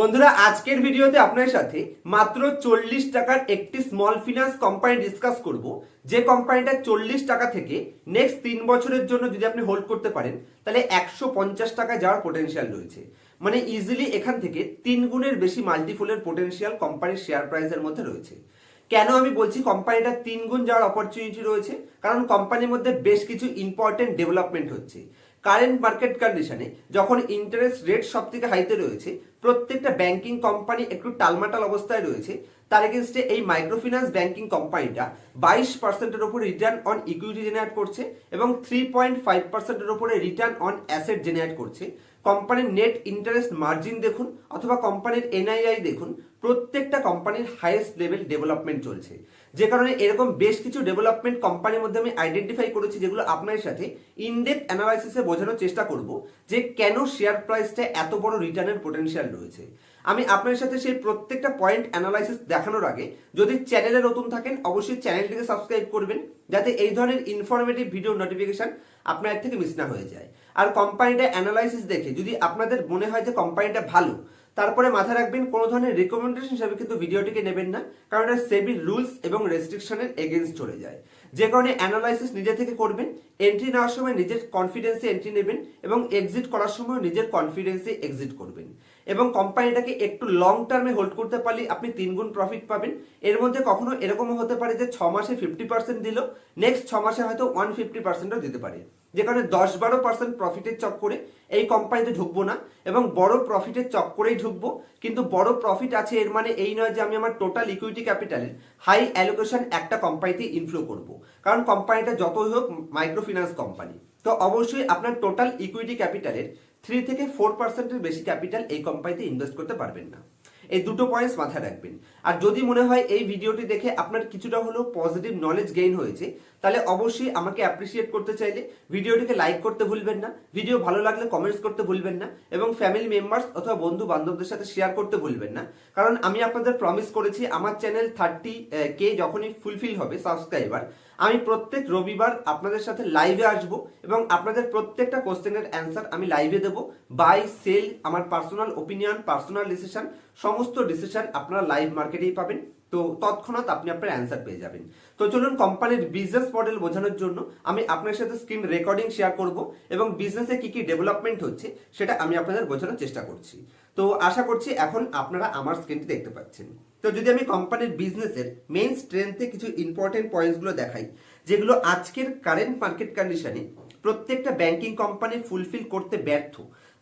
বন্ধুরা, আজকের ভিডিওতে আপনার সাথে মাত্র চল্লিশ টাকার একটি স্মল ফিনান্স কোম্পানি ডিসকাস করব। যে কোম্পানিটা চল্লিশ টাকা থেকে নেক্সট তিন বছরের জন্য যদি আপনি হোল্ড করতে পারেন, তাহলে একশো পঞ্চাশ টাকা যাওয়ার পোটেনশিয়াল রয়েছে। মানে ইজিলি এখান থেকে তিন গুণের বেশি মাল্টিফুলের পোটেনশিয়াল কোম্পানির শেয়ার প্রাইসের মধ্যে রয়েছে। কেন আমি বলছি কোম্পানিটা তিন গুণ যাওয়ার অপরচুনিটি রয়েছে? কারণ কোম্পানির মধ্যে বেশ কিছু ইম্পর্টেন্ট ডেভেলপমেন্ট হচ্ছে। কারেন্ট মার্কেট কন্ডিশনে যখন ইন্টারেস্ট রেট সব থেকে হাইতে রয়েছে, প্রত্যেকটা ব্যাংকিং কোম্পানি একটু টালমাটাল অবস্থায় রয়েছে, তার এগেনস্টে এই মাইক্রোফিন্যান্স ব্যাংকিং কোম্পানিটা বাইশ পার্সেন্টের উপর রিটার্ন অন ইকুইটি জেনারেট করছে এবং থ্রি পয়েন্ট ফাইভ পার্সেন্টের উপরে রিটার্ন অন অ্যাসেট জেনারেট করছে। কোম্পানির নেট ইন্টারেস্ট মার্জিন দেখুন অথবা কোম্পানির এনআইআই দেখুন, প্রত্যেকটা কোম্পানির হাইয়েস্ট লেভেল ডেভেলপমেন্ট চলছে। যে কারণে এরকম বেশ কিছু ডেভেলপমেন্ট কোম্পানির মধ্যে আমি আইডেন্টিফাই করেছি যেগুলো আপনার সাথে ইনডেপ অ্যানালাইসিসে বোঝানোর চেষ্টা করব যে কেন শেয়ার প্রাইসটা এত বড় রিটার্নের পোটেনশিয়াল রয়েছে। আমি আপনার সাথে সেই প্রত্যেকটা পয়েন্ট অ্যানালাইসিস দেখানোর আগে যদি চ্যানেলে নতুন থাকেন, অবশ্যই চ্যানেলটিকে সাবস্ক্রাইব করবেন যাতে এই ধরনের ইনফরমেটিভ ভিডিও নোটিফিকেশন আপনার থেকে মিস না হয়ে যায়। আর কোম্পানিটা অ্যানালাইসিস দেখে যদি আপনাদের মনে হয় যে কোম্পানিটা ভালো তারপরে মাথায় রাখবেন, কোনো ধরনের রেকমেন্ডেশন হিসাবে কিন্তু ভিডিওটিকে নেবেন না, কারণ এটা সেবির রুলস এবং রেস্ট্রিকশনের এগেনস্ট চলে যায়। যে কারণে অ্যানালাইসিস নিজে থেকে করবেন এন্ট্রি নেওয়ার সময় নিজের কনফিডেন্সে এন্ট্রি নেবেন এবং এক্সিট করার সময় নিজের কনফিডেন্সে এক্সিট করবেন। এবং কোম্পানিটাকে একটু লং টার্মে হোল্ড করতে পারলে আপনি তিন গুণ প্রফিট পাবেন। এর মধ্যে কখনো এরকমও হতে পারে যে ছ মাসে ফিফটি পার্সেন্ট দিল নেক্সট ছ মাসে হয়তো ওয়ান ফিফটি পার্সেন্টও দিতে পারে। যে কারণে দশ বারো পার্সেন্ট প্রফিটের চক্করে এই কোম্পানিতে ঢুকবো না এবং বড় প্রফিটের চক্করেই ঢুকবো। কিন্তু বড় প্রফিট আছে, এর মানে এই নয় যে আমি আমার টোটাল ইকুইটি ক্যাপিটালের হাই অ্যালোকেশন একটা কোম্পানিতে ইনফ্লো করব। কারণ কোম্পানিটা যতই হোক মাইক্রো ফিন্যান্স কোম্পানি তো অবশ্যই আপনার টোটাল ইকুইটি ক্যাপিটালের থ্রি থেকে ফোর পার্সেন্টের বেশি ক্যাপিটাল এই কোম্পানিতে ইনভেস্ট করতে পারবেন না। এই দুটো পয়েন্টস মাথায় রাখবেন। আর যদি মনে হয় এই ভিডিওটি দেখে আপনার কিছুটা হলেও পজিটিভ নলেজ গেইন হয়েছে, তাহলে অবশ্যই আমাকে অ্যাপ্রিসিয়েট করতে চাইলে ভিডিওটিকে লাইক করতে ভুলবেন না ভিডিও ভালো লাগলে কমেন্টস করতে ভুলবেন না, এবং ফ্যামিলি মেম্বার্স অথবা বন্ধু বান্ধবদের সাথে শেয়ার করতে ভুলবেন না। কারণ আমি আপনাদের প্রমিস করেছি, আমার চ্যানেল থার্টি কে যখনই ফুলফিল হবে সাবস্ক্রাইবার আমি প্রত্যেক রবিবার আপনাদের সাথে লাইভে আসব এবং আপনাদের প্রত্যেকটা কোশ্চেনের অ্যান্সার আমি লাইভে দেব বাই সেল আমার পার্সোনাল ওপিনিয়ন পার্সোনাল ডিসিশন সমস্ত ডিসিশন আপনারা লাইভ মার্কেটেই পাবেন। তো তৎক্ষণাৎ আপনি আপনার অ্যান্সার পেয়ে যাবেন। তো চলুন কোম্পানির বিজনেস মডেল বোঝানোর জন্য আমি আপনার সাথে স্ক্রিন রেকর্ডিং শেয়ার করব এবং বিজনেসে কি কি ডেভেলপমেন্ট হচ্ছে সেটা আমি আপনাদের বোঝানোর চেষ্টা করছি। তো আশা করছি এখন আপনারা আমার স্ক্রিনটি দেখতে পাচ্ছেন। তো যদি আমি কোম্পানির বিজনেসের মেইন স্ট্রেংথে কিছু ইম্পর্টেন্ট পয়েন্টসগুলো দেখাই, যেগুলো আজকের কারেন্ট মার্কেট কন্ডিশনে প্রত্যেকটা ব্যাংকিং কোম্পানি ফুলফিল করতে ব্যর্থ,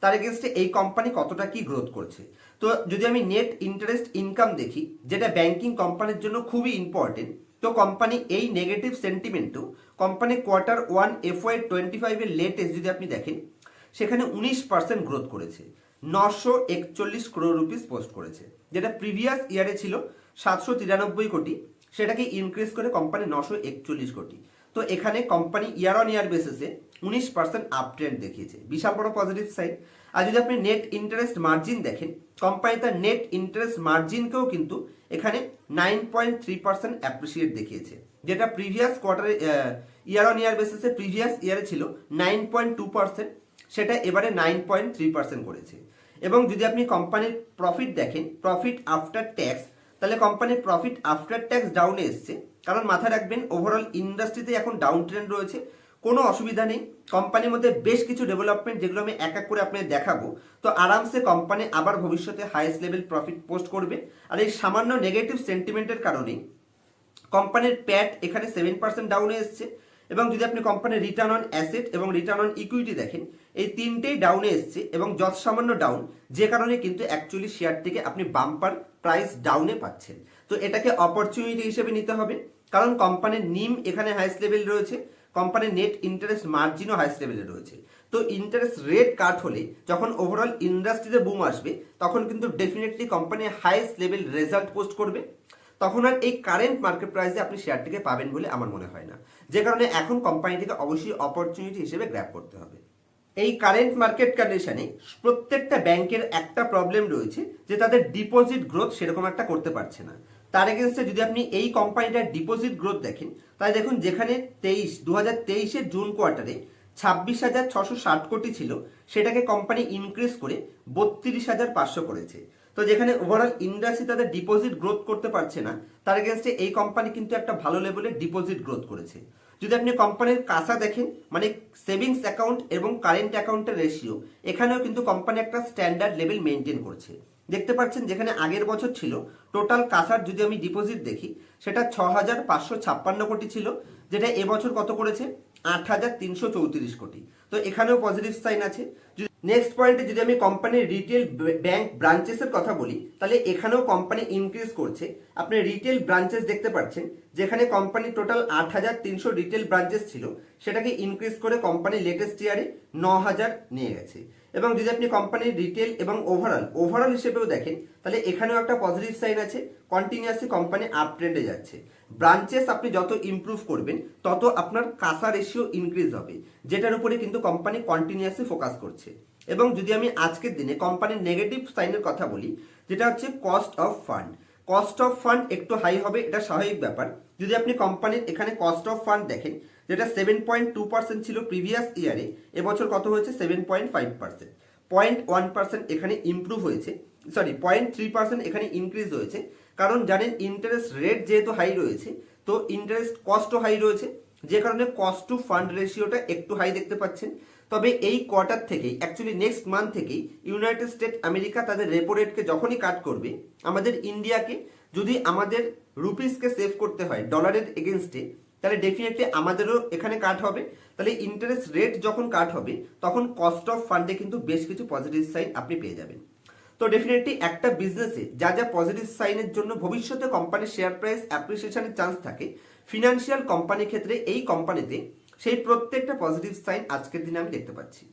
তার এগেনস্টে এই কোম্পানি কতটা কি গ্রোথ করছে। তো যদি আমি নেট ইন্টারেস্ট ইনকাম দেখি, যেটা ব্যাংকিং কোম্পানির জন্য খুবই ইম্পর্টেন্ট তো কোম্পানি এই negative সেন্টিমেন্টও company quarter one F Y twenty ফাইভের লেটেস্ট যদি আপনি দেখেন, সেখানে উনিশ পার্সেন্ট গ্রোথ করেছে। নশো একচল্লিশ ক্রোর রুপিস পোস্ট করেছে। যেটা প্রিভিয়াস ইয়ারে ছিল সাতশো তিরানব্বই কোটি। সেটাকে ইনক্রিজ করে কোম্পানি নশো একচল্লিশ কোটি। তো এখানে কোম্পানি ইয়ার অন ইয়ার বেসিসে উনিশ পার্সেন্ট আপট্রেন্ড দেখিয়েছে। বিশাল বড় পজিটিভ সাইড আর যদি আপনি নেট ইন্টারেস্ট মার্জিন দেখেন কোম্পানি তার নেট ইন্টারেস্ট মার্জিনকেও কিন্তু এখানে nine point three percent appreciate দেখিয়েছে। যেটা প্রিভিয়াস কোয়ার্টারে ইয়ার অন ইয়ার বেসিসে প্রিভিয়াস ইয়ারে ছিল নাইন পয়েন্ট টু পার্সেন্ট সেটা এবারে নাইন পয়েন্ট থ্রি পার্সেন্ট করেছে। এবং যদি আপনি কোম্পানির প্রফিট দেখেন প্রফিট আফটার ট্যাক্স তাহলে কোম্পানির প্রফিট আফটার ট্যাক্স ডাউনে এসছে। কারণ মাথায় রাখবেন ওভারঅল ইন্ডাস্ট্রিতে এখন ডাউন ট্রেন্ড রয়েছে। কোনো অসুবিধা নেই। কোম্পানির মধ্যে বেশ কিছু ডেভেলপমেন্ট যেগুলো আমি এক এক করে আপনাদের দেখাবো। তো আরামসে কোম্পানি আবার ভবিষ্যতে হাইয়েস্ট লেভেল প্রফিট পোস্ট করবে। আর এই সামান্য নেগেটিভ সেন্টিমেন্টের কারণেই কোম্পানির প্যাট এখানে সেভেন পার্সেন্ট ডাউনে এসছে। এবং যদি আপনি কোম্পানির রিটার্ন অন অ্যাসেট এবং রিটার্ন অন ইকুইটি দেখেন, এই তিনটেই ডাউনে এসছে এবং যত সামান্য ডাউন যে কারণে কিন্তু অ্যাকচুয়ালি শেয়ারটিকে আপনি বাম্পার প্রাইস ডাউনে পাচ্ছেন। তো এটাকে অপরচুনিটি হিসেবে নিতে হবে, কারণ কোম্পানির নিম এখানে হাইস্ট লেভেল রয়েছে কোম্পানির নেট ইন্টারেস্ট মার্জিনও হাইস্ট লেভেলে রয়েছে। তো ইন্টারেস্ট রেট কাট হলে যখন ওভারঅল ইন্ডাস্ট্রিতে বুম আসবে, তখন কিন্তু definitely company highest level result post করবে। তখন আর এই কারেন্ট মার্কেট প্রাইসে আপনি শেয়ারটিকে পাবেন বলে আমার মনে হয় না। যে কারণে এখন কোম্পানিটিকে অবশ্যই অপরচুনিটি হিসেবে গ্র্যাপ করতে হবে। এই কারেন্ট মার্কেট কন্ডিশনে প্রত্যেকটা ব্যাংকের একটা প্রবলেম রয়েছে যে তাদের ডিপোজিট গ্রোথ সেরকম একটা করতে পারছে না। তার এগেনস্টে যদি আপনি এই কোম্পানিটার ডিপোজিট গ্রোথ দেখেন তাই দেখুন যেখানে তেইশ দু হাজার তেইশের জুন কোয়ার্টারে ছাব্বিশ হাজার ছশো ষাট কোটি ছিল, সেটাকে কোম্পানি ইনক্রিজ করে বত্রিশ হাজার পাঁচশো করেছে। তো যেখানে ওভারঅল ইন্ডাস্ট্রি তাদের ডিপোজিট গ্রোথ করতে পারছে না, তার এগেনস্টে এই কোম্পানি কিন্তু একটা ভালো লেভেলের ডিপোজিট গ্রোথ করেছে। যদি আপনি কোম্পানির কাঁচা দেখেন মানে সেভিংস অ্যাকাউন্ট এবং কারেন্ট অ্যাকাউন্টের রেশিও এখানেও কিন্তু কোম্পানি একটা স্ট্যান্ডার্ড লেভেল মেনটেন করছে। দেখতে পাচ্ছেন যেখানে আগের বছর ছিল টোটাল কাঁচার যদি আমি ডিপোজিট দেখি, সেটা ছ হাজার পাঁচশো ছাপ্পান্ন কোটি ছিল, যেটা এবছর কত করেছে? আট হাজার তিনশো চৌত্রিশ কোটি। তো এখানেও পজিটিভ সাইন আছে। নেক্সট পয়েন্টে যদি আমি কোম্পানির রিটেল ব্যাংক ব্রাঞ্চেসের কথা বলি, তাহলে এখানেও কোম্পানি ইনক্রিজ করছে। আপনি রিটেল ব্রাঞ্চেস দেখতে পাচ্ছেন, যেখানে কোম্পানি টোটাল আট হাজার তিনশো রিটেল ব্রাঞ্চেস ছিল, সেটাকে ইনক্রিজ করে কোম্পানি লেটেস্ট ইয়ারে ন হাজার নিয়ে গেছে। এবং যদি আপনি কোম্পানির রিটেল এবং ওভারঅল ওভারঅল হিসেবেও দেখেন, তাহলে এখানেও একটা পজিটিভ সাইন আছে কন্টিনিউয়াসলি কোম্পানি আপ ট্রেন্ডে যাচ্ছে। ব্রাঞ্চেস আপনি যত ইমপ্রুভ করবেন, তত আপনার কাঁচা রেশিও ইনক্রিজ হবে, যেটার উপরে কিন্তু কোম্পানি কন্টিনিউয়াসলি ফোকাস করছে। এবং যদি আমি আজকের দিনে কোম্পানির নেগেটিভ সাইনের কথা বলি, যেটা হচ্ছে cost of fund cost of fund একটু হাই হবে, এটা স্বাভাবিক ব্যাপার। যদি আপনি কোম্পানির এখানে কস্ট অফ ফান্ড দেখেন, যেটা সেভেন পয়েন্ট টু পার্সেন্ট ছিল প্রিভিয়াস ইয়ারে এবছর কত হয়েছে? Seven point five percent point one percent এখানে ইমপ্রুভ হয়েছে। সরি পয়েন্ট থ্রি পার্সেন্ট এখানে ইনক্রিজ হয়েছে। কারণ জানেন ইন্টারেস্ট রেট যেহেতু হাই রয়েছে, তো ইন্টারেস্ট কস্টও হাই রয়েছে। যে কারণে কস্ট টু ফান্ড রেশিওটা একটু হাই দেখতে পাচ্ছেন। তবে এই কোয়ার্টার থেকেই অ্যাকচুয়ালি নেক্সট মান্থ থেকেই ইউনাইটেড স্টেট আমেরিকা তাদের রেপো রেটকে যখনই কাট করবে, আমাদের ইন্ডিয়াকে যদি আমাদের রুপিসকে সেভ করতে হয় ডলারের এগেনস্টে তাহলে ডেফিনেটলি আমাদেরও এখানে কাট হবে। তাহলে ইন্টারেস্ট রেট যখন কাট হবে, তখন কস্ট অফ ফান্ডে কিন্তু বেশ কিছু পজিটিভ সাইন আপনি পেয়ে যাবেন। তো ডেফিনেটলি একটা বিজনেসে যা যা পজিটিভ সাইনের জন্য ভবিষ্যতে কোম্পানির শেয়ার প্রাইস অ্যাপ্রিসিয়েশনের চান্স থাকে ফিনান্সিয়াল কোম্পানির ক্ষেত্রে এই কোম্পানিতে সেই প্রত্যেকটা পজিটিভ সাইন আজকের দিনে আমি দেখতে পাচ্ছি।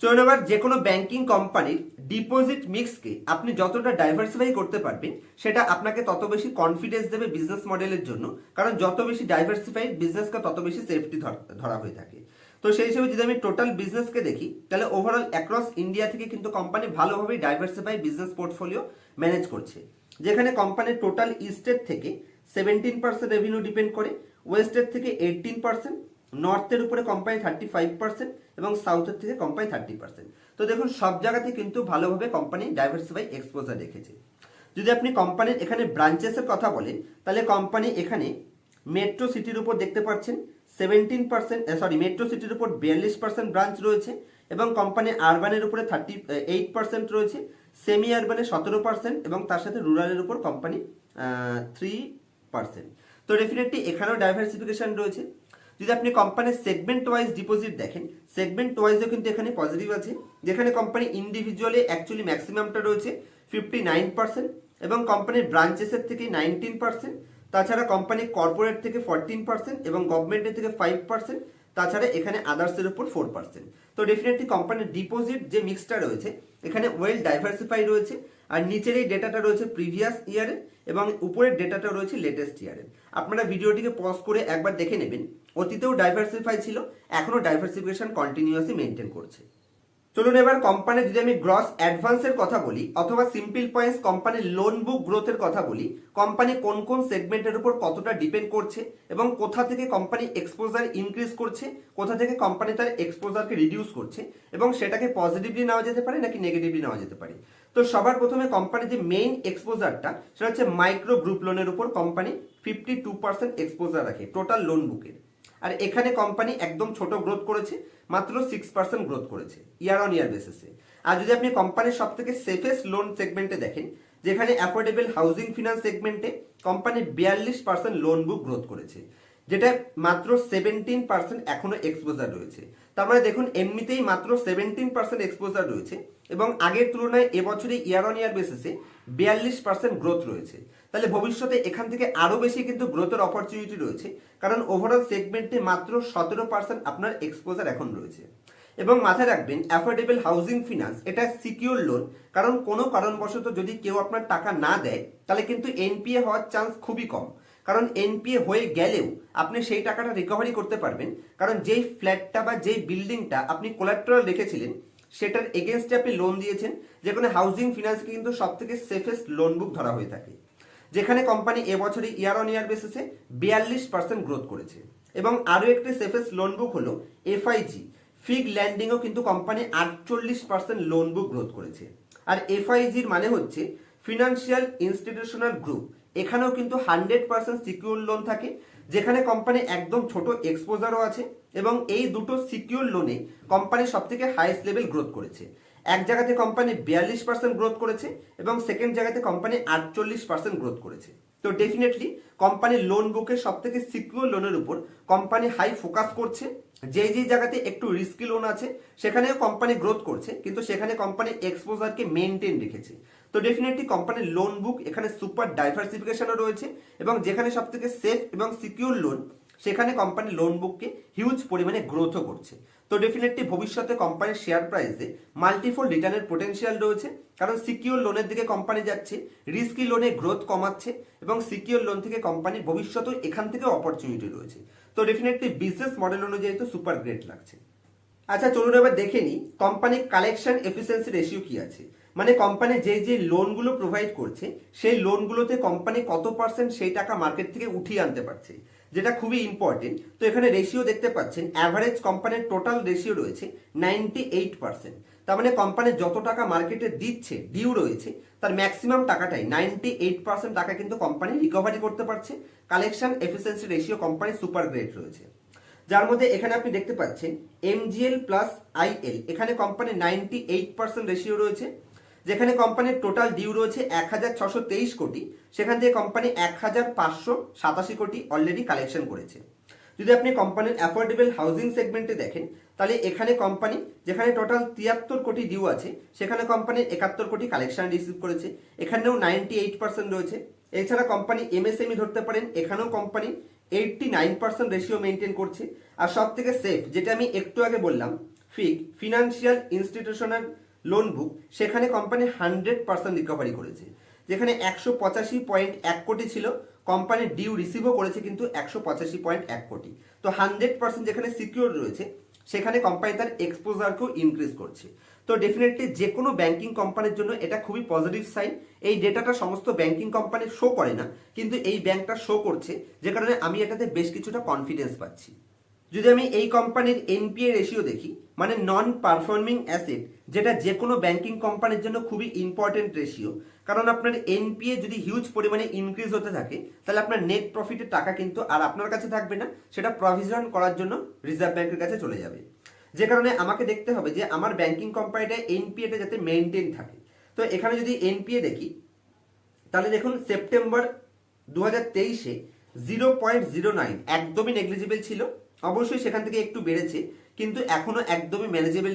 চলুন এবার যে কোনো ব্যাংকিং কোম্পানির ডিপোজিট মিক্সকে আপনি যতটা ডাইভার্সিফাই করতে পারবেন, সেটা আপনাকে তত বেশি কনফিডেন্স দেবে বিজনেস মডেলের জন্য, কারণ যত বেশি ডাইভার্সিফাইড বিজনেসকে তত বেশি সেফটি ধরা হয়ে থাকে। তো সেই হিসেবে যদি আমি টোটাল বিজনেসকে দেখি, তাহলে ওভারঅল অ্যাক্রস ইন্ডিয়া থেকে কিন্তু কোম্পানি ভালোভাবে ডাইভার্সিফাই বিজনেস পোর্টফোলিও ম্যানেজ করছে। যেখানে কোম্পানির টোটাল ইস্টেট থেকে সেভেন্টিন পার্সেন্ট রেভিনিউ ডিপেন্ড করে ওয়েস্টের থেকে এইটিন পার্সেন্ট নর্থের উপরে কোম্পানি থার্টি ফাইভ পার্সেন্ট এবং সাউথের থেকে কোম্পানি থার্টি পার্সেন্ট তো দেখুন, সব জায়গাতে কিন্তু ভালোভাবে কোম্পানি ডাইভার্সিফাই এক্সপোজার রেখেছে। যদি আপনি কোম্পানির এখানে ব্রাঞ্চেসের কথা বলেন, তাহলে কোম্পানি এখানে মেট্রো সিটির উপর দেখতে পাচ্ছেন সেভেন্টিন পার্সেন্ট সরি মেট্রো সিটির উপর বিয়াল্লিশ পার্সেন্ট ব্রাঞ্চ রয়েছে এবং কোম্পানি আরবানের উপরে থার্টি এইট পার্সেন্ট রয়েছে সেমি আরবানে সতেরো পার্সেন্ট এবং তার সাথে রুরালের উপর কোম্পানি থ্রি পার্সেন্ট তো ডেফিনেটলি এখানেও ডাইভার্সিফিকেশন রয়েছে। যদি আপনি কোম্পানির সেগমেন্ট ওয়াইজ ডিপোজিট দেখেন সেগমেন্ট ওয়াইজও কিন্তু এখানে পজিটিভ আছে, যেখানে কোম্পানি ইন্ডিভিজুয়ালি অ্যাকচুয়ালি ম্যাক্সিমামটা রয়েছে ফিফটি নাইন পার্সেন্ট এবং কোম্পানির ব্রাঞ্চেসের থেকে নাইনটিন পার্সেন্ট তাছাড়া কোম্পানি কর্পোরেট থেকে ফোরটিন পার্সেন্ট এবং গভর্নমেন্টের থেকে ফাইভ পার্সেন্ট তাছাড়া এখানে আদার্সের উপর ফোর পার্সেন্ট তো ডেফিনেটলি কোম্পানির ডিপোজিট যে মিক্সটা রয়েছে, এখানে ওয়েল ডাইভার্সিফাই রয়েছে, আর নিচের এই ডেটাটা রয়েছে প্রিভিয়াস ইয়ারের এবং উপরের ডেটাটা রয়েছে লেটেস্ট ইয়ারের আপনারা ভিডিওটিকে পজ করে একবার দেখে নেবেন। অতীতেও ডাইভার্সিফাই ছিল, এখনও ডাইভার্সিফিকেশন কন্টিনিউয়াসলি মেনটেন করছে। চলুন এবার কোম্পানি যদি আমি গ্রস অ্যাডভান্সের কথা বলি, অথবা সিম্পল পয়েন্টস কোম্পানির লোন বুক গ্রোথের কথা বলি কোম্পানি কোন কোন সেগমেন্টের উপর কতটা ডিপেন্ড করছে এবং কোথা থেকে কোম্পানি এক্সপোজার ইনক্রিজ করছে, কোথা থেকে কোম্পানি তার এক্সপোজারকে রিডিউস করছে এবং সেটাকে পজিটিভলি নেওয়া যেতে পারে নাকি নেগেটিভলি নেওয়া যেতে পারে। তো সবার প্রথমে কোম্পানির যে মেইন এক্সপোজারটা সেটা হচ্ছে মাইক্রো গ্রুপ লোনের উপর company fifty two percent exposure রাখে টোটাল লোন বুকের আর এখানে কোম্পানি একদম ছোট গ্রোথ করেছে, মাত্র সিক্স পার্সেন্ট গ্রোথ করেছে ইয়ার অন ইয়ার বেসিসে আর যদি আপনি কোম্পানির সব থেকে সেফেস্ট লোন সেগমেন্টে দেখেন, যেখানে অ্যাফোর্ডেবল হাউজিং ফিনান্স সেগমেন্টে কোম্পানি বিয়াল্লিশ পার্সেন্ট লোন বুক গ্রোথ করেছে, যেটা মাত্র সেভেন্টিন পার্সেন্ট এখনও এক্সপোজার রয়েছে। তার মানে দেখুন, এমনিতেই মাত্র সেভেন্টিন পার্সেন্ট এক্সপোজার রয়েছে এবং আগের তুলনায় এবছরে ইয়ার অন ইয়ার বেসিসে বিয়াল্লিশ পার্সেন্ট গ্রোথ রয়েছে। তাহলে ভবিষ্যতে এখান থেকে আরও বেশি কিন্তু গ্রোথের অপরচুনিটি রয়েছে। কারণ ওভারঅল সেগমেন্টে মাত্র সতেরো পার্সেন্ট আপনার এক্সপোজার এখন রয়েছে। এবং মাথায় রাখবেন অ্যাফোর্ডেবল হাউজিং ফিনান্স এটা সিকিউর লোন কারণ কোনো কারণবশত যদি কেউ আপনার টাকা না দেয়, তাহলে কিন্তু এনপিএ হওয়ার চান্স খুবই কম। কারণ এনপিএ হয়ে গেলেও আপনি সেই টাকাটা রিকভারি করতে পারবেন। কারণ যেই ফ্ল্যাটটা বা যেই বিল্ডিংটা আপনি কোলাট্রাল রেখেছিলেন, সেটার এগেনস্টে আপনি লোন দিয়েছেন। যে কোনো হাউজিং ফিনান্সকে কিন্তু সব থেকে সেফেস্ট লোন বুক ধরা হয়ে থাকে। যেখানে কোম্পানি এবছরে ইয়ার অন ইয়ার বেসিসে বিয়াল্লিশ পার্সেন্ট গ্রোথ করেছে। এবং আরও একটি সেফেস্ট লোন বুক হলো এফআইজি ফিগ ল্যান্ডিংও কিন্তু কোম্পানি আটচল্লিশ পার্সেন্ট লোন বুক গ্রোথ করেছে। আর এফআইজির মানে হচ্ছে ফিনান্সিয়াল ইনস্টিটিউশনাল গ্রুপ এখানেও কিন্তু হান্ড্রেড পার্সেন্ট সিকিউর লোন থাকে, যেখানে কোম্পানি একদম ছোট এক্সপোজারও আছে, এবং এই দুটো সিকিউর লোনে কোম্পানি সব থেকে হাইয়েস্ট লেভেল গ্রোথ করেছে। এক জায়গাতে কোম্পানি বিয়াল্লিশ পার্সেন্ট গ্রোথ করেছে এবং সেকেন্ড জায়গাতে কোম্পানি আটচল্লিশ পার্সেন্ট গ্রোথ করেছে। তো ডেফিনেটলি কোম্পানির লোন বুকের সব থেকে সিকিউর লোনের উপর কোম্পানি হাই ফোকাস করছে। যে যে জায়গাতে একটু রিস্কি লোন আছে, সেখানেও কোম্পানি গ্রোথ করছে, কিন্তু সেখানে কোম্পানি এক্সপোজারকে মেনটেন রেখেছে। তো ডেফিনেটলি কোম্পানির লোন বুক এখানে সুপার ডাইভার্সিফিকেশনও রয়েছে এবং যেখানে সব থেকে সেফ এবং সিকিউর লোন সেখানে কোম্পানি লোন বুককে হিউজ পরিমাণে গ্রোথও করছে। তো ডেফিনেটলি ভবিষ্যতে কোম্পানির শেয়ার প্রাইসে মাল্টিফোল রিটার্নের পোটেনশিয়াল রয়েছে। কারণ সিকিউর লোনের দিকে কোম্পানি যাচ্ছে রিস্কি লোনে গ্রোথ কমাচ্ছে এবং সিকিউর লোন থেকে কোম্পানি ভবিষ্যতেও এখান থেকে অপরচুনিটি রয়েছে। তো ডেফিনেটলি বিজনেস মডেল অনুযায়ী তো সুপার গ্রেট লাগছে। আচ্ছা চলুন এবার দেখে নিই কোম্পানি কালেকশন এফিসিয়েন্সি রেশিও কি আছে। মানে কোম্পানি যে যে লোনগুলো প্রোভাইড করছে, সেই লোনগুলোতে কোম্পানি কত পার্সেন্ট সেই টাকা মার্কেট থেকে উঠিয়ে আনতে পারছে। যেটা খুবই ইম্পর্টেন্ট তো এখানে রেশিও দেখতে পাচ্ছেন অ্যাভারেজ কোম্পানির টোটাল রেশিও রয়েছে নাইনটি এইট পার্সেন্ট তার মানে কোম্পানি যত টাকা মার্কেটে দিচ্ছে ডিউ রয়েছে, তার ম্যাক্সিমাম টাকাটাই নাইনটি এইট পার্সেন্ট টাকা কিন্তু কোম্পানি রিকভারি করতে পারছে। Collection efficiency ratio company super great রয়েছে। যার মধ্যে এখানে আপনি দেখতে পাচ্ছেন এমজিএল প্লাস আইএল এখানে company ninety eight percent ratio রয়েছে। যেখানে কোম্পানির টোটাল ডিউ রয়েছে এক হাজার ছশো তেইশ কোটি, সেখান থেকে কোম্পানি এক হাজার পাঁচশো সাতাশি কোটি অলরেডি কালেকশন করেছে। যদি আপনি কোম্পানির অ্যাফোর্ডেবল হাউজিং সেগমেন্টে দেখেন, তাহলে এখানে কোম্পানি যেখানে টোটাল তিয়াত্তর কোটি ডিউ আছে, সেখানে কোম্পানি একাত্তর কোটি কালেকশন রিসিভ করেছে, এখানেও নাইনটি এইট পার্সেন্ট রয়েছে। এছাড়া কোম্পানি এমএসএমই ধরতে পারেন, এখানেও company eighty nine percent ratio maintain করছে। আর সব থেকে সেফ যেটা আমি একটু আগে বললাম ফিক ফিনান্সিয়াল ইনস্টিটিউশনাল লোন বুক সেখানে কোম্পানি হান্ড্রেড পার্সেন্ট রিকভারি করেছে। যেখানে একশো পঁচাশি পয়েন্ট এক কোটি ছিল কোম্পানি ডিউ রিসিভও করেছে কিন্তু একশো পঁচাশি পয়েন্ট এক কোটি। তো হান্ড্রেড পার্সেন্ট যেখানে সিকিউর রয়েছে, সেখানে কোম্পানি তার এক্সপোজারকেও ইনক্রিজ করছে। তো ডেফিনেটলি যে কোনো ব্যাংকিং কোম্পানির জন্য এটা খুবই পজিটিভ সাইন এই ডেটাটা সমস্ত ব্যাংকিং কোম্পানি শো করে না, কিন্তু এই ব্যাংকটা শো করছে, যে কারণে আমি এটাতে বেশ কিছুটা কনফিডেন্স পাচ্ছি। যদি আমি এই কোম্পানির এনপিএ রেশিও দেখি মানে নন পারফর্মিং অ্যাসেট যেটা যে কোনো ব্যাংকিং কোম্পানির জন্য খুবই ইম্পর্টেন্ট রেশিও কারণ আপনার এনপিএ যদি হিউজ পরিমাণে ইনক্রিজ হতে থাকে, তাহলে আপনার নেট প্রফিটের টাকা কিন্তু আর আপনার কাছে থাকবে না, সেটা প্রভিশন করার জন্য রিজার্ভ ব্যাংকের কাছে চলে যাবে। যে কারণে আমাকে দেখতে হবে যে আমার ব্যাংকিং কোম্পানিটা এনপিএটা যাতে মেনটেন থাকে। তো এখানে যদি এনপিএ দেখি, তাহলে দেখুন সেপ্টেম্বর দু হাজার তেইশে জিরো পয়েন্ট জিরো নাইন একদমই নেগলিজিবল ছিল। অবশ্যই সেখান থেকে একটু বেড়েছে। কিন্তু এখনও একদমই ম্যানেজেবল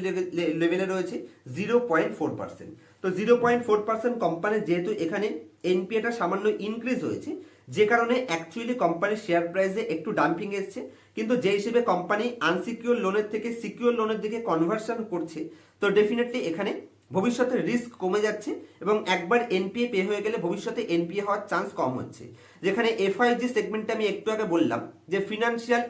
লেভেলে রয়েছে জিরো পয়েন্ট ফোর পার্সেন্ট তো জিরো পয়েন্ট ফোর পার্সেন্ট কোম্পানির যেহেতু এখানে এনপিএটা সামান্য ইনক্রিজ হয়েছে, যে কারণে অ্যাকচুয়ালি কোম্পানির শেয়ার প্রাইসে একটু ডাম্পিং এসছে। কিন্তু যে হিসেবে কোম্পানি আনসিকিউর লোনের থেকে সিকিউর লোনের দিকে কনভার্সন করছে, তো ডেফিনেটলি এখানে ভবিষ্যতে রিস্ক কমে যাচ্ছে এবং একবার এনপিএ পে হয়ে গেলে ভবিষ্যতে এনপিএ হওয়ার চান্স কম হচ্ছে। যেখানে এফআইজি সেগমেন্টে আমি একটু আগে বললাম, যে ফিনান্সিয়াল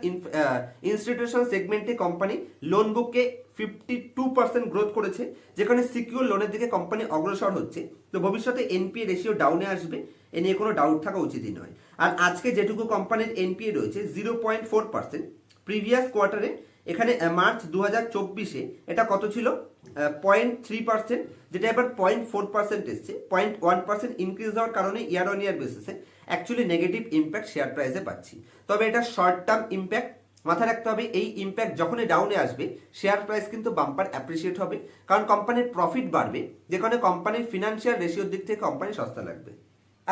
ইনস্টিটিউশন সেগমেন্টে কোম্পানি লোন বুককে ফিফটি টু পার্সেন্ট গ্রোথ করেছে, যেখানে সিকিউর লোনের দিকে কোম্পানি অগ্রসর হচ্ছে। তো ভবিষ্যতে এনপিএ রেশিও ডাউনে আসবে, এ নিয়ে কোনো ডাউট থাকা উচিতই নয়। আর আজকে যেটুকু কোম্পানির এনপিএ রয়েছে zero point four percent previous কোয়ার্টারে এখানে মার্চ দু হাজার চব্বিশে এটা কত ছিল? পয়েন্ট থ্রি পার্সেন্ট যেটা এবার পয়েন্ট ফোর পার্সেন্ট এসছে। পয়েন্ট ওয়ান পার্সেন্ট ইনক্রিজ হওয়ার কারণে ইয়ার অন ইয়ার বেসিসে অ্যাকচুয়ালি নেগেটিভ ইম্প্যাক্ট শেয়ার প্রাইসে পাচ্ছি। তবে এটা শর্ট টার্ম ইম্প্যাক্ট মাথায় রাখতে হবে, এই ইম্প্যাক্ট যখনই ডাউনে আসবে শেয়ার প্রাইস কিন্তু বাম্পার অ্যাপ্রিসিয়েট হবে। কারণ কোম্পানির প্রফিট বাড়বে যে কারণে কোম্পানির ফিনান্সিয়াল রেশিওর দিক থেকে কোম্পানি সস্তা লাগবে।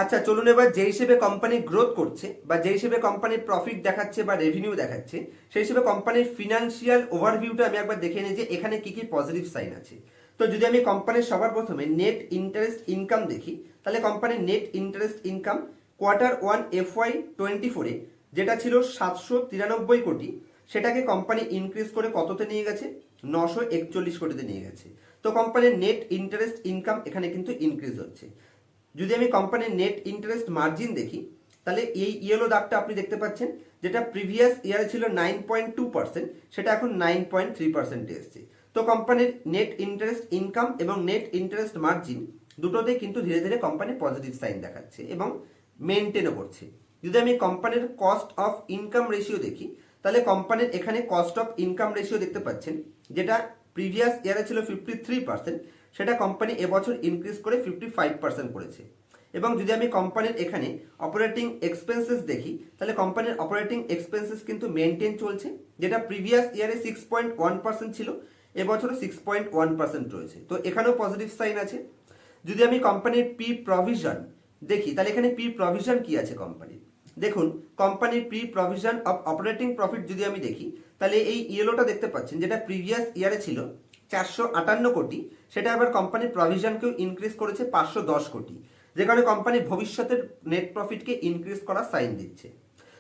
আচ্ছা চলুন এবার যে হিসেবে কোম্পানি গ্রোথ করছে বা যে হিসেবে কোম্পানির প্রফিট দেখাচ্ছে বা রেভিনিউ দেখাচ্ছে, সেই হিসেবে কোম্পানির ফিনান্সিয়াল ওভারভিউটা আমি একবার দেখে নিই যে এখানে কি কি পজিটিভ সাইন আছে। তো যদি আমি কোম্পানির সবার প্রথমে নেট ইন্টারেস্ট ইনকাম দেখি, তাহলে কোম্পানির net interest income quarter one F Y twenty ফোরে যেটা ছিল সাতশো তিরানব্বই কোটি, সেটাকে কোম্পানি ইনক্রিজ করে কততে নিয়ে গেছে? নশো একচল্লিশ কোটিতে নিয়ে গেছে। তো কোম্পানির নেট ইন্টারেস্ট ইনকাম এখানে কিন্তু ইনক্রিজ হচ্ছে। যদি আমি কোম্পানির নেট ইন্টারেস্ট মার্জিন দেখি, তাহলে এই ইয়েলো দাগটা আপনি দেখতে পাচ্ছেন, যেটা প্রিভিয়াস ইয়ারে ছিল নাইন পয়েন্ট টু পার্সেন্ট সেটা এখন নাইন পয়েন্ট থ্রি পার্সেন্টে এসছে। তো কোম্পানির নেট ইন্টারেস্ট ইনকাম এবং নেট ইন্টারেস্ট মার্জিন দুটোতেই কিন্তু ধীরে ধীরে কোম্পানি পজিটিভ সাইন দেখাচ্ছে এবং মেনটেনও করছে। যদি আমি কোম্পানির কস্ট অফ ইনকাম রেশিও দেখি, তাহলে কোম্পানির এখানে কস্ট অফ ইনকাম রেশিও দেখতে পাচ্ছেন, যেটা প্রিভিয়াস ইয়ারে ছিল ফিফটি থ্রি পার্সেন্ট সেটা কোম্পানি এবছর ইনক্রিজ করে ফিফটি ফাইভ পার্সেন্ট করেছে। এবং যদি আমি কোম্পানির এখানে অপারেটিং এক্সপেন্সেস দেখি, তাহলে কোম্পানির অপারেটিং এক্সপেন্সেস কিন্তু মেনটেন চলছে, যেটা প্রিভিয়াস ইয়ারে সিক্স পয়েন্ট ওয়ান পার্সেন্ট ছিল, এবছরও সিক্স পয়েন্ট ওয়ান পার্সেন্ট রয়েছে। তো এখানেও পজিটিভ সাইন আছে। যদি আমি কোম্পানির পি প্রভিশন দেখি, তাহলে এখানে পি প্রভিশন কি আছে কোম্পানির দেখুন কোম্পানির pre provision of operating profit যদি আমি দেখি তাহলে এই ইয়েলোটা দেখতে পাচ্ছেন, যেটা প্রিভিয়াস ইয়ারে ছিল, চারশো আটান্ন কোটি, সেটা আবার কোম্পানির প্রভিশনকেও ইনক্রিজ করেছে পাঁচশো দশ কোটি। যে কারণে কোম্পানি ভবিষ্যতের নেট প্রফিটকে ইনক্রিজ করার সাইন দিচ্ছে।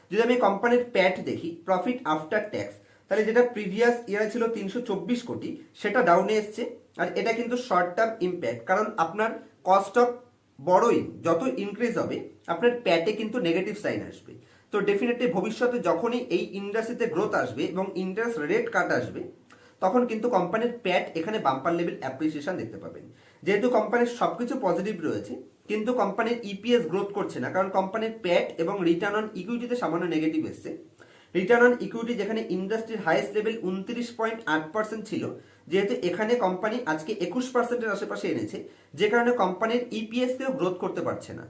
যদি আমি কোম্পানির প্যাট দেখি প্রফিট আফটার ট্যাক্স তাহলে যেটা প্রিভিয়াস ইয়ারে ছিল তিনশো চব্বিশ কোটি, সেটা ডাউনে এসছে, আর এটা কিন্তু শর্ট টার্ম ইম্প্যাক্ট কারণ আপনার কস্ট অফ বড়ই যত ইনক্রিজ হবে, আপনার প্যাটে কিন্তু নেগেটিভ সাইন আসবে। তো ডেফিনেটলি ভবিষ্যতে যখনই এই ইন্ডাস্ট্রিতে গ্রোথ আসবে এবং ইন্টারেস্ট রেট কাট আসবে, তখন কিন্তু কোম্পানির প্যাট এখানে বাম্পার লেভেল অ্যাপ্রিসিয়েশন দেখতে পাবেন। যেহেতু কোম্পানির সবকিছু পজিটিভ রয়েছে, কিন্তু কোম্পানির ইপিএস গ্রোথ করছে না, কারণ কোম্পানির প্যাট এবং রিটার্ন অন ইকুইটিতে সামান্য নেগেটিভ এসছে। রিটার্ন অন ইকুইটি যেখানে ইন্ডাস্ট্রির হাইয়েস্ট লেভেল উনত্রিশ পয়েন্ট আট পার্সেন্ট ছিল, যেহেতু এখানে কোম্পানি আজকে একুশ পার্সেন্টের আশেপাশে এনেছে, যে কারণে কোম্পানির ইপিএস কেও গ্রোথ করতে পারছে না।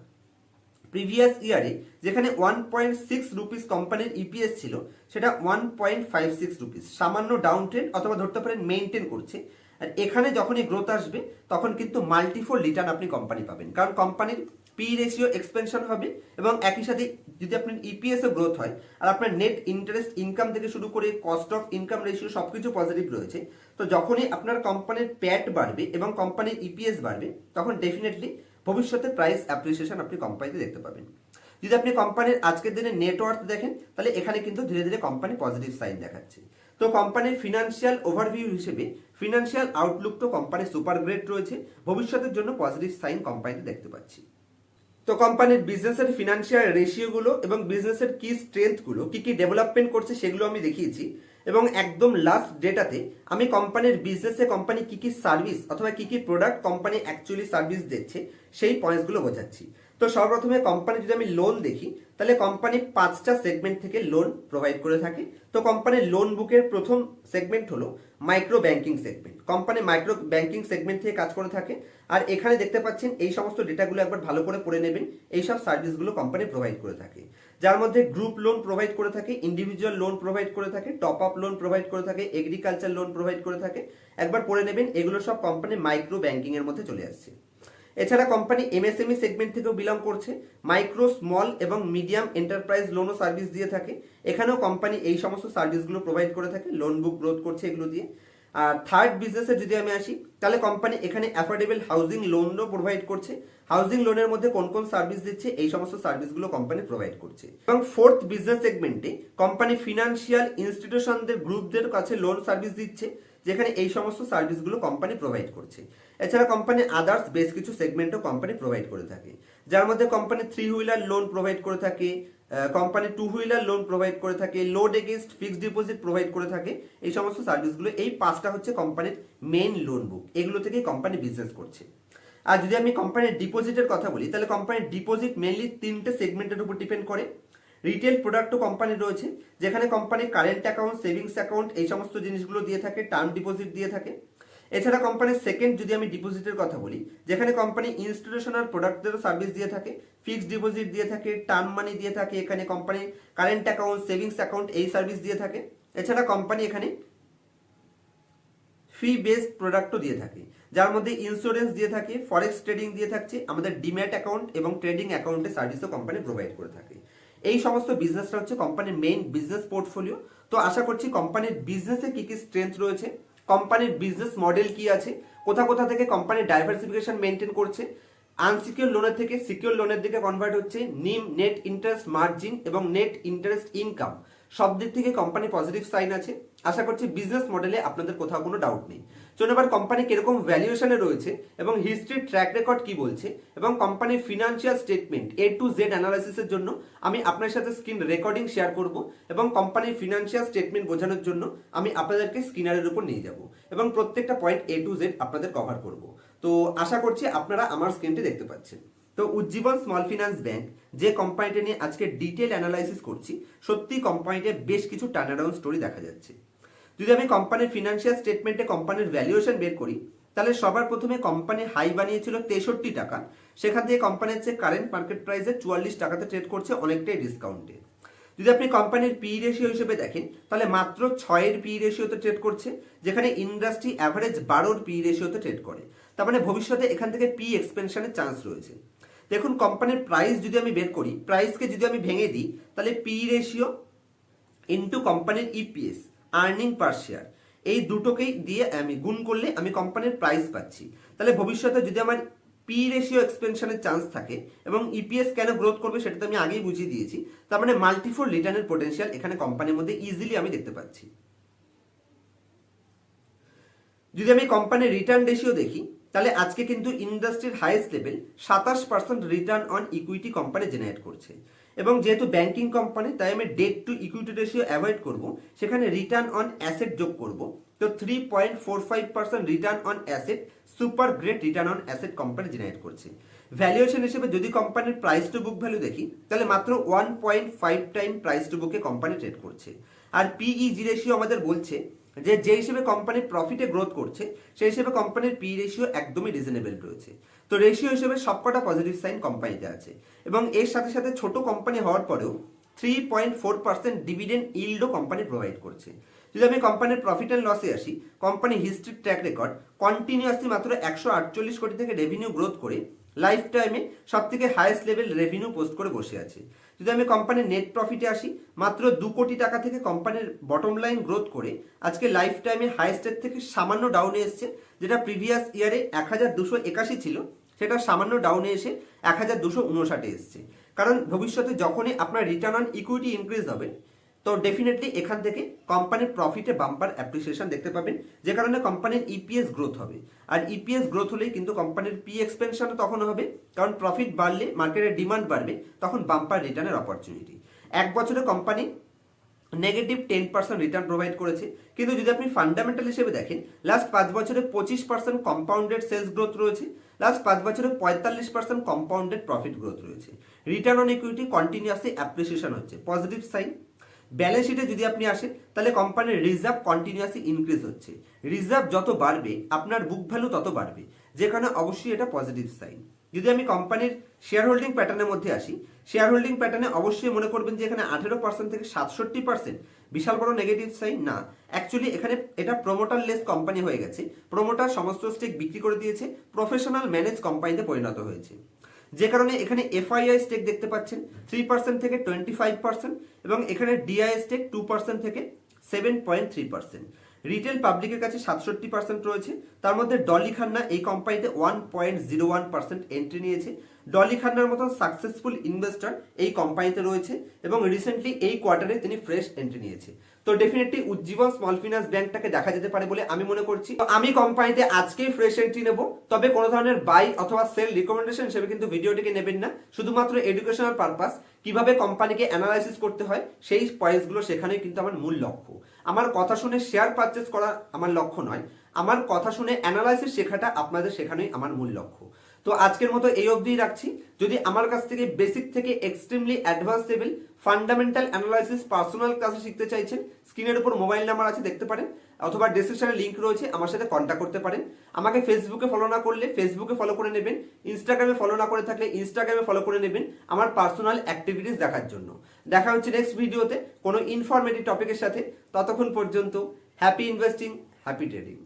প্রিভিয়াস ইয়ারে যেখানে ওয়ান পয়েন্ট সিক্স রুপিস কোম্পানির ইপিএস ছিল, সেটা one point five six rupees সামান্য ডাউন ট্রেন্ড অথবা ধরতে পারেন মেনটেন করছে। আর এখানে যখনই গ্রোথ আসবে, তখন কিন্তু মাল্টিফোল রিটার্ন আপনি কোম্পানি পাবেন। কারণ কোম্পানির পি রেশিও এক্সপেনশন হবে এবং একই সাথে যদি আপনার ইপিএসও গ্রোথ হয়, আর আপনার নেট ইন্টারেস্ট ইনকাম থেকে শুরু করে কস্ট অফ ইনকাম রেশিও সব কিছু পজিটিভ রয়েছে, তো যখনই আপনার কোম্পানির প্যাট বাড়বে এবং কোম্পানির ইপিএস বাড়বে, তখন ডেফিনেটলি ভবিষ্যতে প্রাইস অ্যাপ্রিসিয়েশন আপনি কোম্পানিতে দেখতে পাবেন। যদি আপনি কোম্পানির আজকের দিনে নেটওয়ার্ক দেখেন, তাহলে এখানে কিন্তু ধীরে ধীরে কোম্পানি পজিটিভ সাইন দেখাচ্ছে। তো কোম্পানির ফিনান্সিয়াল ওভারভিউ হিসেবে ফিনান্সিয়াল আউটলুক তো কোম্পানির সুপার গ্রেট রয়েছে, ভবিষ্যতের জন্য পজিটিভ সাইন কোম্পানিতে দেখতে পাচ্ছি। তো কোম্পানির বিজনেসের ফিনান্সিয়াল রেশিওগুলো এবং বিজনেসের কি স্ট্রেংথগুলো কি কি ডেভেলপমেন্ট করছে সেগুলো আমি দেখিয়েছি। এবং একদম লাস্ট ডেটাতে আমি কোম্পানির বিজনেসে কোম্পানি কি কি সার্ভিস অথবা কি কি প্রোডাক্ট কোম্পানি অ্যাকচুয়ালি সার্ভিস দিচ্ছে, সেই পয়েন্টসগুলো বোঝাচ্ছি। তো সর্বপ্রথমে কোম্পানি যদি আমি লোন দেখি, তাহলে কোম্পানি পাঁচটা সেগমেন্ট থেকে লোন প্রোভাইড করে থাকে। তো কোম্পানির লোন বুকের প্রথম সেগমেন্ট হলো micro banking segment company micro banking segment থেকে কাজ করে থাকে। আর এখানে দেখতে পাচ্ছেন, এই সমস্ত ডেটাগুলো একবার ভালো করে পড়ে নেবেন, এইসব সার্ভিসগুলো কোম্পানি প্রোভাইড করে থাকে। যার মধ্যে গ্রুপ লোন প্রোভাইড করে থাকে ইন্ডিভিজুয়াল লোন প্রোভাইড করে থাকে টপ আপ লোন প্রোভাইড করে থাকে এগ্রিকালচার লোন প্রোভাইড করে থাকে। একবার পড়ে নেবেন, এগুলো সব কোম্পানি মাইক্রো ব্যাংকিং এর মধ্যে চলে আসছে। এছাড়া কোম্পানি এমএসএমই সেগমেন্ট থেকেও বিলং করছে মাইক্রো স্মল এবং মিডিয়াম এন্টারপ্রাইজ লোনও সার্ভিস দিয়ে থাকে। এখানেও কোম্পানি এই সমস্ত সার্ভিসগুলো প্রোভাইড করে থাকে লোন বুক গ্রোথ করছে এগুলো দিয়ে। থার্ড বিজনেসে যদি আমি আসি, তাহলে কোম্পানি এখানে অ্যাফোর্ডেবল হাউজিং লোনও প্রোভাইড করছে। হাউজিং লোনের মধ্যে কোন কোন সার্ভিস দিচ্ছে, এই সমস্ত সার্ভিসগুলো কোম্পানি প্রোভাইড করছে। এবং ফোর্থ বিজনেস সেগমেন্টে কোম্পানি ফিনান্সিয়াল ইনস্টিটিউশনদের গ্রুপদের কাছে লোন সার্ভিস দিচ্ছে, যেখানে এই সমস্ত সার্ভিসগুলো কোম্পানি প্রোভাইড করছে। এছাড়া কোম্পানি আদার্স বেশ কিছু সেগমেন্টও কোম্পানি প্রোভাইড করে থাকে। যার মধ্যে company three wheeler loan provide করে থাকে company two wheeler loan provide করে থাকে loan against fixed deposit provide করে থাকে। এই সমস্ত সার্ভিসগুলো এই পাঁচটা হচ্ছে কোম্পানির মেইন লোন বুক এগুলো থেকেই কোম্পানি বিজনেস করছে। আর যদি আমি কোম্পানির ডিপোজিটের কথা বলি, তাহলে কোম্পানির ডিপোজিট মেনলি তিনটে সেগমেন্টের উপর ডিপেন্ড করে। রিটেল প্রোডাক্টও কোম্পানি রয়েছে, যেখানে company current account savings account এই সমস্ত জিনিসগুলো দিয়ে থাকে টার্ম ডিপোজিট দিয়ে থাকে। এছাড়া কোম্পানির সেকেন্ড যদি আমি ডিপোজিটের কথা বলি, যেখানে কোম্পানি ইনস্টিটিউশনাল প্রোডাক্টদেরও সার্ভিস দিয়ে থাকে ফিক্সড ডিপোজিট দিয়ে থাকে টার্ম মানি দিয়ে থাকে, এখানে company current account savings account এই সার্ভিস দিয়ে থাকে। এছাড়া কোম্পানি এখানে ফি বেসড প্রোডাক্টও দিয়ে থাকে। যার মধ্যে ইন্স্যুরেন্স দিয়ে থাকে ফরেক্স ট্রেডিং দিয়ে থাকছে, আমাদের ডিম্যাট অ্যাকাউন্ট এবং ট্রেডিং অ্যাকাউন্টের সার্ভিসও কোম্পানি প্রোভাইড করে থাকে। এই সমস্ত বিজনেসটা হচ্ছে কোম্পানির মেইন বিজনেস পোর্টফোলিও তো আশা করছি কোম্পানির বিজনেসে কি কি স্ট্রেংথ রয়েছে কোম্পানির বিজনেস মডেল কি আছে? কোথা কোথা থেকে কোম্পানি ডাইভার্সিফিকেশন মেনটেন করছে? আনসিকিউর লোনের থেকে সিকিউর লোনের দিকে কনভার্ট হচ্ছে। নিম নেট ইন্টারেস্ট মার্জিন এবং নেট ইন্টারেস্ট ইনকাম সব দিক থেকে কোম্পানি পজিটিভ সাইন আছে। আশা করছি বিজনেস মডেলে আপনাদের কোথাও কোনো ডাউট নেই। চলুন এবার কোম্পানি কীরকম ভ্যালুয়েশনে রয়েছে এবং হিস্ট্রির ট্র্যাক রেকর্ড কি বলছে এবং কোম্পানির financial statement A to Z অ্যানালাইসিসের জন্য আমি আপনার সাথে স্ক্রিন রেকর্ডিং শেয়ার করব এবং কোম্পানির ফিনান্সিয়াল স্টেটমেন্ট বোঝানোর জন্য আমি আপনাদেরকে স্ক্রিনারের উপর নিয়ে যাব এবং প্রত্যেকটা পয়েন্ট এ টু জেড আপনাদের কভার করব। তো, আশা করছি আপনারা আমার স্ক্রিনটি দেখতে পাচ্ছেন। তো, উজ্জীবন স্মল ফিনান্স ব্যাংক যে কোম্পানিটা নিয়ে আজকে ডিটেল অ্যানালাইসিস করছি, সত্যি কোম্পানিতে বেশ কিছু টার্নারাউন্ড স্টোরি দেখা যাচ্ছে। যদি আমি কোম্পানির ফিনান্সিয়াল স্টেটমেন্টে কোম্পানির ভ্যালুয়েশন বের করি, তাহলে সবার প্রথমে কোম্পানি হাই বানিয়েছিল তেষট্টি টাকা। সেখান থেকে কোম্পানি হচ্ছে কারেন্ট মার্কেট প্রাইসে চুয়াল্লিশ টাকাতে ট্রেড করছে অনেকটাই ডিসকাউন্টে যদি আপনি কোম্পানির পি রেশিও হিসেবে দেখেন, তাহলে মাত্র ছয়ের পি রেশিওতে ট্রেড করছে, যেখানে ইন্ডাস্ট্রি অ্যাভারেজ বারোর পি রেশিওতে ট্রেড করে। তার মানে ভবিষ্যতে এখান থেকে পি এক্সপেনশনের চান্স রয়েছে। দেখুন কোম্পানির প্রাইস যদি আমি বের করি প্রাইসকে যদি আমি ভেঙে দিই, তাহলে পি রেশিও ইন্টু কোম্পানির ইপিএস আর্নিং পার শেয়ার এই দুটোকেই দিয়ে আমি গুণ করলে আমি কোম্পানির প্রাইস পাচ্ছি। তাহলে ভবিষ্যতে যদি আমার পি রেশিও এক্সপেনশনের চান্স থাকে এবং ইপিএস কেন গ্রোথ করবে সেটা তো আমি আগেই বুঝিয়ে দিয়েছি, তার মানে মাল্টিফোর রিটার্নের পোটেনশিয়াল এখানে কোম্পানির মধ্যে ইজিলি আমি দেখতে পাচ্ছি। যদি আমি কোম্পানির রিটার্ন রেশিও দেখি, তাহলে আজকে কিন্তু ইন্ডাস্ট্রির হাইয়েস্ট লেভেল সাতাশ percent return on equity company generate করছে। এবং যেহেতু ব্যাংকিং কোম্পানি তাই আমি debt to equity ratio avoid করব। সেখানে রিটার্ন অন অ্যাসেট যোগ করব। তো three point four five percent return on asset super great return on asset company generate করছে। ভ্যালুয়েশন হিসেবে যদি কোম্পানির প্রাইস টু বুক ভ্যালু দেখি, তাহলে মাত্র one point five time price to বুকে কোম্পানি ট্রেড করছে। আর পিইজি রেশিও আমাদের বলছে যে যে হিসেবে কোম্পানি প্রফিটে গ্রোথ করছে, সেই হিসেবে কোম্পানির পি রেশিও একদমই রিজনেবল রয়েছে। তো রেশিও হিসেবে সবকটা পজিটিভ সাইন কোম্পানিতে আছে। এবং এর সাথে সাথে ছোট কোম্পানি হওয়ার পরেও three point four percent dividend ইল্ডও company provide করছে। যদি আমি কোম্পানির প্রফিট অ্যান্ড লসে আসি company history track record continuously মাত্র একশো আটচল্লিশ কোটি থেকে রেভিনিউ গ্রোথ করে লাইফ টাইমে সব থেকে হাইয়েস্ট লেভেল রেভিনিউ পোস্ট করে বসে আছে। যদি আমি কোম্পানির নেট প্রফিটে আসি, মাত্র দু কোটি টাকা থেকে কোম্পানির বটম লাইন গ্রোথ করে, আজকে লাইফ টাইমে হাইয়েস্টের থেকে সামান্য ডাউনে এসছে, যেটা প্রিভিয়াস ইয়ারে এক হাজার দুশো একাশি ছিল, সেটা সামান্য ডাউনে এসে এক হাজার দুশো উনষাটে এসছে। কারণ ভবিষ্যতে যখনই আপনার রিটার্ন অন ইকুইটি ইনক্রিজ হবে তো ডেফিনেটলি এখান থেকে কোম্পানির প্রফিটে বাম্পার অ্যাপ্রিসিয়েশন দেখতে পাবেন। যে কারণে কোম্পানির ইপিএস গ্রোথ হবে। আর ইপিএস গ্রোথ হলেই কিন্তু কোম্পানির পি এক্সপেনশনও তখন হবে। কারণ প্রফিট বাড়লে মার্কেটের ডিমান্ড বাড়বে, তখন বাম্পার রিটার্নের অপরচুনিটি এক বছরে company negative ten percent return provide করেছে। কিন্তু যদি আপনি ফান্ডামেন্টাল হিসেবে দেখেন লাস্ট পাঁচ বছরে পঁচিশ পার্সেন্ট কম্পাউন্ডেড সেলস গ্রোথ রয়েছে। লাস্ট পাঁচ বছরে পঁয়তাল্লিশ পার্সেন্ট কম্পাউন্ডেড প্রফিট গ্রোথ রয়েছে। Return on equity continuously appreciation হচ্ছে। পজিটিভ সাইন ব্যালেন্স শিটে যদি আপনি আসেন, তাহলে কোম্পানির রিজার্ভ কন্টিনিউয়াসলি ইনক্রিজ হচ্ছে। রিজার্ভ যত বাড়বে, আপনার বুক ভ্যালু তত বাড়বে। যেখানে অবশ্যই এটা পজিটিভ সাইন যদি আমি কোম্পানির শেয়ার হোল্ডিং প্যাটার্নের মধ্যে আসি শেয়ার হোল্ডিং প্যাটার্নে অবশ্যই মনে করবেন যে এখানে আঠেরো পার্সেন্ট থেকে সাতষট্টি পার্সেন্ট বিশাল বড় নেগেটিভ সাইন না। অ্যাকচুয়ালি এখানে এটা প্রোমোটার লেস কোম্পানি হয়ে গেছে। প্রোমোটার সমস্ত স্টেক বিক্রি করে দিয়েছে। প্রফেশনাল ম্যানেজ কোম্পানিতে পরিণত হয়েছে। যে কারণে এখানে এফআইআই স্টেক দেখতে পাচ্ছেন থ্রি পার্সেন্ট থেকে টোয়েন্টি ফাইভ পার্সেন্ট এবং এখানে ডিআই স্টেক টু পার্সেন্ট থেকে seven point three percent retail পাবলিকের কাছে সাতষট্টি পার্সেন্ট রয়েছে, তার মধ্যে ডলি খান্না এই কোম্পানিতে one point zero one percent entry নিয়েছে। ডলি খান্নার মতন সাকসেসফুল ইনভেস্টর এই কোম্পানিতে রয়েছে এবং রিসেন্টলি এই কোয়ার্টারে তিনি ফ্রেশ এন্ট্রি নিয়েছে। তো ডেফিনেটলি উজ্জীবন স্মল ফিনান্স ব্যাংকটাকে দেখা যেতে পারে বলে আমি মনে করছি। তো আমি কোম্পানিতে আজকেই ফ্রেশ এন্ট্রি নেব। তবে কোনো ধরনের বাই অথবা সেল রিকমেন্ডেশন হিসেবে কিন্তু ভিডিওটিকে নেবেন না। শুধুমাত্র এডুকেশনাল পারপাস কীভাবে কোম্পানিকে অ্যানালাইসিস করতে হয়, সেই পয়েন্টসগুলো শেখানোই কিন্তু আমার মূল লক্ষ্য। আমার কথা শুনে শেয়ার পারচেস করা আমার লক্ষ্য নয়। আমার কথা শুনে অ্যানালাইসিস শেখাটা আপনাদের সেখানেই আমার মূল লক্ষ্য। তো আজকের মতো এই অবধি রাখছি। যদি আমার কাছ থেকে বেসিক থেকে extremely advance level fundamental analysis personal ক্লাসে শিখতে চাইছেন স্ক্রিনের উপর মোবাইল নাম্বার আছে, দেখতে পারেন, অথবা ডিসক্রিপশনে লিঙ্ক রয়েছে, আমার সাথে কন্ট্যাক্ট করতে পারেন। আমাকে ফেসবুকে ফলো না করলে ফেসবুকে ফলো করে নেবেন ইনস্টাগ্রামে ফলো না করে থাকলে ইনস্টাগ্রামে ফলো করে নেবেন আমার পার্সোনাল অ্যাক্টিভিটিস দেখার জন্য। দেখা হচ্ছে নেক্সট ভিডিওতে কোনো ইনফরমেটিভ টপিকের সাথে। ততক্ষণ পর্যন্ত হ্যাপি ইনভেস্টিং হ্যাপি ট্রেডিং